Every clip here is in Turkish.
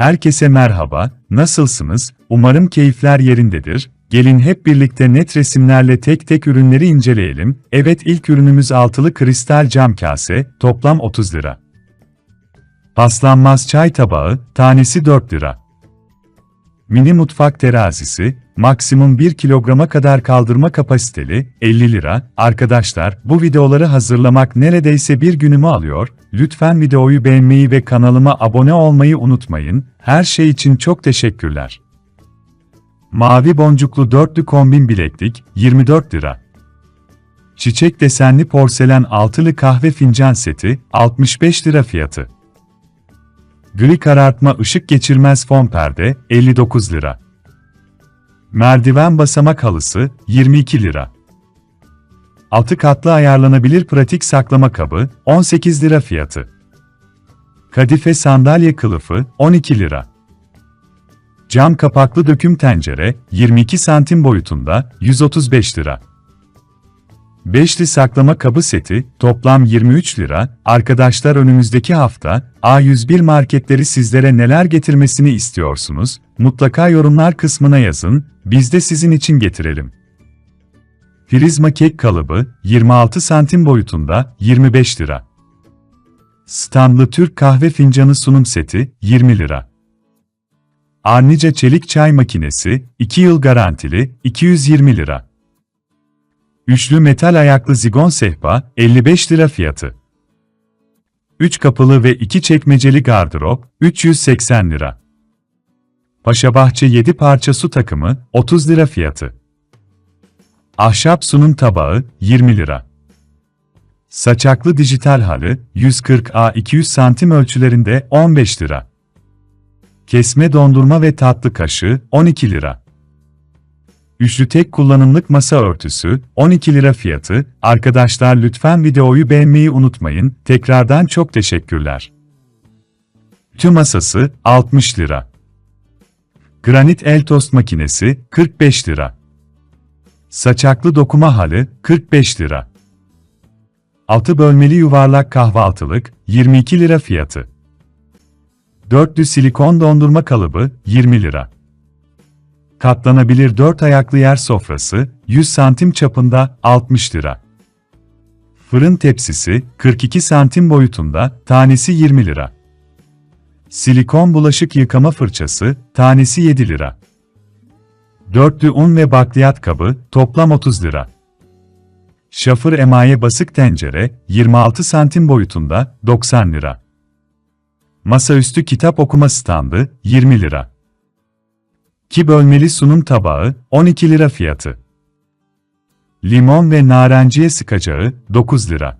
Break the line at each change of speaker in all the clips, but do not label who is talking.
Herkese merhaba, nasılsınız? Umarım keyifler yerindedir. Gelin hep birlikte net resimlerle tek tek ürünleri inceleyelim. Evet ilk ürünümüz altılı kristal cam kase, toplam 30 lira. Paslanmaz çay tabağı, tanesi 4 lira. Mini mutfak terazisi, maksimum 1 kilograma kadar kaldırma kapasiteli, 50 lira. Arkadaşlar, bu videoları hazırlamak neredeyse bir günümü alıyor. Lütfen videoyu beğenmeyi ve kanalıma abone olmayı unutmayın. Her şey için çok teşekkürler. Mavi boncuklu dörtlü kombin bileklik, 24 lira. Çiçek desenli porselen altılı kahve fincan seti, 65 lira fiyatı. Gri karartma ışık geçirmez fon perde, 59 lira. Merdiven basamak halısı, 22 lira. Altı katlı ayarlanabilir pratik saklama kabı, 18 lira fiyatı. Kadife sandalye kılıfı, 12 lira. Cam kapaklı döküm tencere, 22 santim boyutunda, 135 lira. Beşli saklama kabı seti, toplam 23 lira. Arkadaşlar önümüzdeki hafta, A101 marketleri sizlere neler getirmesini istiyorsunuz? Mutlaka yorumlar kısmına yazın, biz de sizin için getirelim. Prizma kek kalıbı, 26 santim boyutunda, 25 lira. Standlı Türk kahve fincanı sunum seti, 20 lira. Arnica çelik çay makinesi, 2 yıl garantili, 220 lira. Üçlü metal ayaklı zigon sehpa, 55 lira fiyatı. 3 kapılı ve 2 çekmeceli gardırop, 380 lira. Paşabahçe 7 parça su takımı, 30 lira fiyatı. Ahşap sunum tabağı, 20 lira. Saçaklı dijital halı, 140A 200 santim ölçülerinde 15 lira. Kesme dondurma ve tatlı kaşığı, 12 lira. Üçlü tek kullanımlık masa örtüsü, 12 lira fiyatı. Arkadaşlar lütfen videoyu beğenmeyi unutmayın. Tekrardan çok teşekkürler. Tüm masası, 60 lira. Granit el tost makinesi, 45 lira. Saçaklı dokuma halı, 45 lira. Altı bölmeli yuvarlak kahvaltılık, 22 lira fiyatı. Dörtlü silikon dondurma kalıbı, 20 lira. Katlanabilir 4 ayaklı yer sofrası, 100 santim çapında, 60 lira. Fırın tepsisi, 42 santim boyutunda, tanesi 20 lira. Silikon bulaşık yıkama fırçası, tanesi 7 lira. Dörtlü un ve bakliyat kabı, toplam 30 lira. Şafır emaye basık tencere, 26 santim boyutunda, 90 lira. Masaüstü kitap okuma standı, 20 lira. 2 bölmeli sunum tabağı, 12 lira fiyatı. Limon ve narenciye sıkacağı, 9 lira.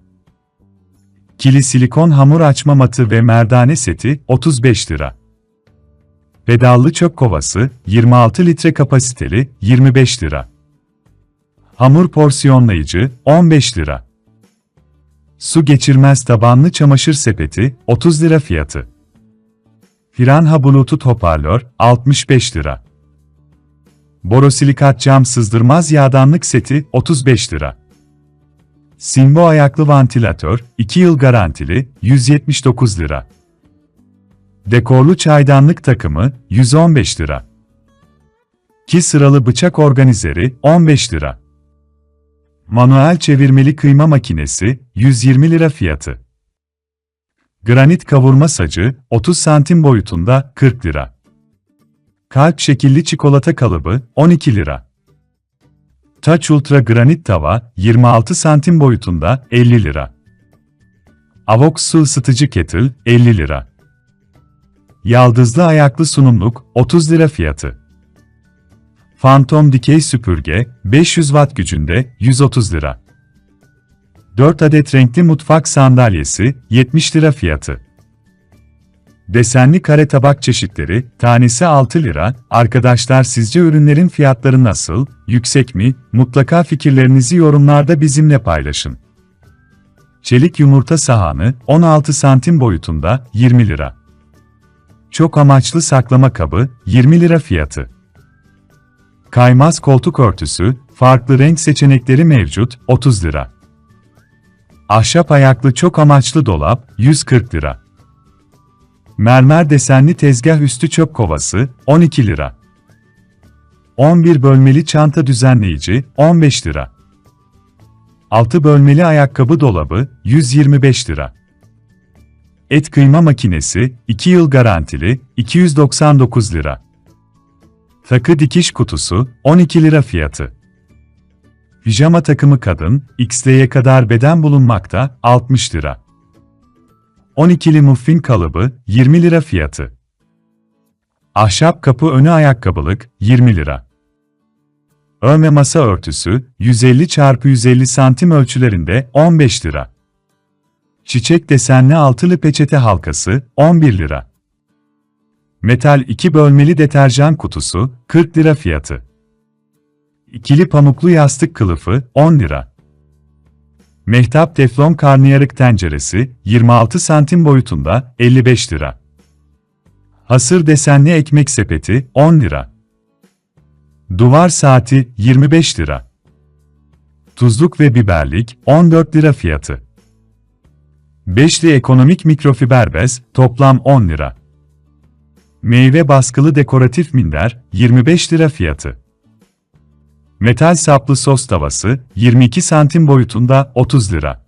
Kili silikon hamur açma matı ve merdane seti, 35 lira. Pedallı çöp kovası, 26 litre kapasiteli, 25 lira. Hamur porsiyonlayıcı, 15 lira. Su geçirmez tabanlı çamaşır sepeti, 30 lira fiyatı. Piranha Bluetooth hoparlör, 65 lira. Borosilikat cam sızdırmaz yağdanlık seti 35 lira. Simbo ayaklı vantilatör 2 yıl garantili 179 lira. Dekorlu çaydanlık takımı 115 lira. Ki sıralı bıçak organizeri 15 lira. Manuel çevirmeli kıyma makinesi 120 lira fiyatı. Granit kavurma sacı 30 santim boyutunda 40 lira. Kalp şekilli çikolata kalıbı 12 lira. Touch Ultra granit tava 26 santim boyutunda 50 lira. Avox su ısıtıcı kettle 50 lira. Yaldızlı ayaklı sunumluk 30 lira fiyatı. Phantom dikey süpürge 500 watt gücünde 130 lira. 4 adet renkli mutfak sandalyesi 70 lira fiyatı. Desenli kare tabak çeşitleri, tanesi 6 lira. Arkadaşlar sizce ürünlerin fiyatları nasıl, yüksek mi? Mutlaka fikirlerinizi yorumlarda bizimle paylaşın. Çelik yumurta sahanı, 16 santim boyutunda, 20 lira. Çok amaçlı saklama kabı, 20 lira fiyatı. Kaymaz koltuk örtüsü, farklı renk seçenekleri mevcut, 30 lira. Ahşap ayaklı çok amaçlı dolap, 140 lira. Mermer desenli tezgah üstü çöp kovası, 12 lira. 11 bölmeli çanta düzenleyici, 15 lira. 6 bölmeli ayakkabı dolabı, 125 lira. Et kıyma makinesi, 2 yıl garantili, 299 lira. Takı dikiş kutusu, 12 lira fiyatı. Pijama takımı kadın, XL'ye kadar beden bulunmakta, 60 lira. 12'li muffin kalıbı, 20 lira fiyatı. Ahşap kapı önü ayakkabılık, 20 lira. Örme masa örtüsü, 150 x 150 santim ölçülerinde, 15 lira. Çiçek desenli altılı peçete halkası, 11 lira. Metal 2 bölmeli deterjan kutusu, 40 lira fiyatı. İkili pamuklu yastık kılıfı, 10 lira. Mehtap teflon karnıyarık tenceresi, 26 santim boyutunda, 55 lira. Hasır desenli ekmek sepeti, 10 lira. Duvar saati, 25 lira. Tuzluk ve biberlik, 14 lira fiyatı. Beşli ekonomik mikrofiber bez, toplam 10 lira. Meyve baskılı dekoratif minder, 25 lira fiyatı. Metal saplı sos tavası, 22 santim boyutunda, 30 lira.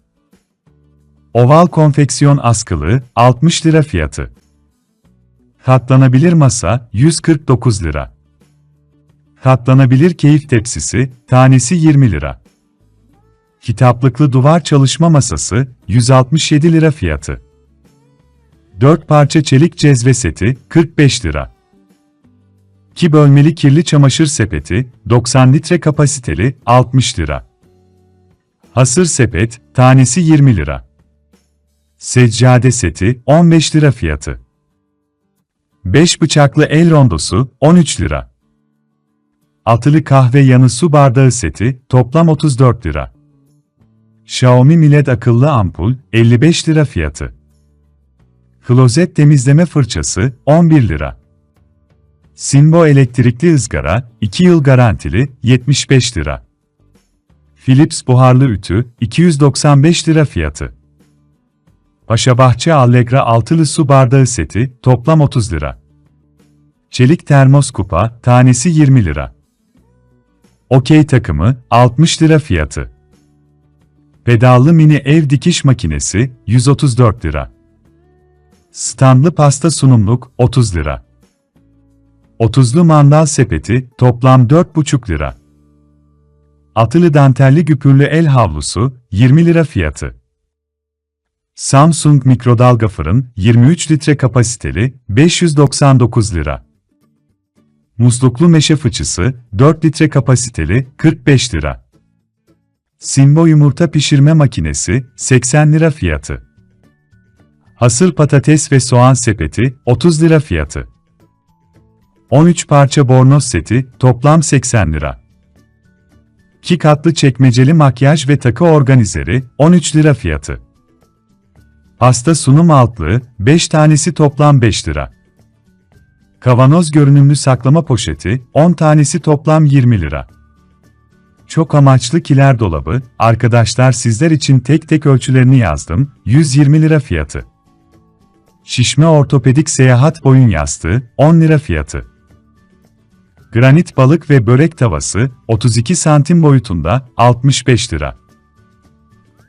Oval konfeksiyon askılı, 60 lira fiyatı. Katlanabilir masa, 149 lira. Katlanabilir keyif tepsisi, tanesi 20 lira. Kitaplıklı duvar çalışma masası, 167 lira fiyatı. 4 parça çelik cezve seti, 45 lira. 2 bölmeli kirli çamaşır sepeti, 90 litre kapasiteli, 60 lira. Hasır sepet, tanesi 20 lira. Seccade seti, 15 lira fiyatı. 5 bıçaklı el rondosu, 13 lira. Altılı kahve yanı su bardağı seti, toplam 34 lira. Xiaomi Mi LED akıllı ampul, 55 lira fiyatı. Klozet temizleme fırçası, 11 lira. Simbo elektrikli ızgara, 2 yıl garantili, 75 lira. Philips buharlı ütü, 295 lira fiyatı. Paşabahçe Allegra altılı su bardağı seti, toplam 30 lira. Çelik termos kupa, tanesi 20 lira. Okey takımı, 60 lira fiyatı. Pedallı mini ev dikiş makinesi, 134 lira. Standlı pasta sunumluk, 30 lira. 30'lu mandal sepeti, toplam 4,5 lira. Atılı dantelli güpürlü el havlusu, 20 lira fiyatı. Samsung mikrodalga fırın, 23 litre kapasiteli, 599 lira. Musluklu meşe fıçısı, 4 litre kapasiteli, 45 lira. Simbo yumurta pişirme makinesi, 80 lira fiyatı. Hasır patates ve soğan sepeti, 30 lira fiyatı. 13 parça bornoz seti, toplam 80 lira. 2 katlı çekmeceli makyaj ve takı organizeri, 13 lira fiyatı. Pasta sunum altlığı, 5 tanesi toplam 5 lira. Kavanoz görünümlü saklama poşeti, 10 tanesi toplam 20 lira. Çok amaçlı kiler dolabı, arkadaşlar sizler için tek tek ölçülerini yazdım, 120 lira fiyatı. Şişme ortopedik seyahat boyun yastığı, 10 lira fiyatı. Granit balık ve börek tavası, 32 santim boyutunda, 65 lira.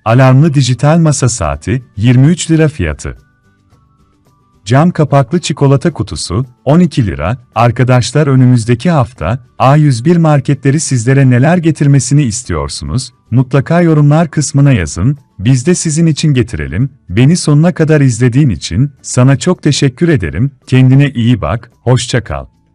Alarmlı dijital masa saati, 23 lira fiyatı. Cam kapaklı çikolata kutusu, 12 lira. Arkadaşlar önümüzdeki hafta, A101 marketleri sizlere neler getirmesini istiyorsunuz? Mutlaka yorumlar kısmına yazın, biz de sizin için getirelim. Beni sonuna kadar izlediğin için, sana çok teşekkür ederim. Kendine iyi bak, hoşça kal.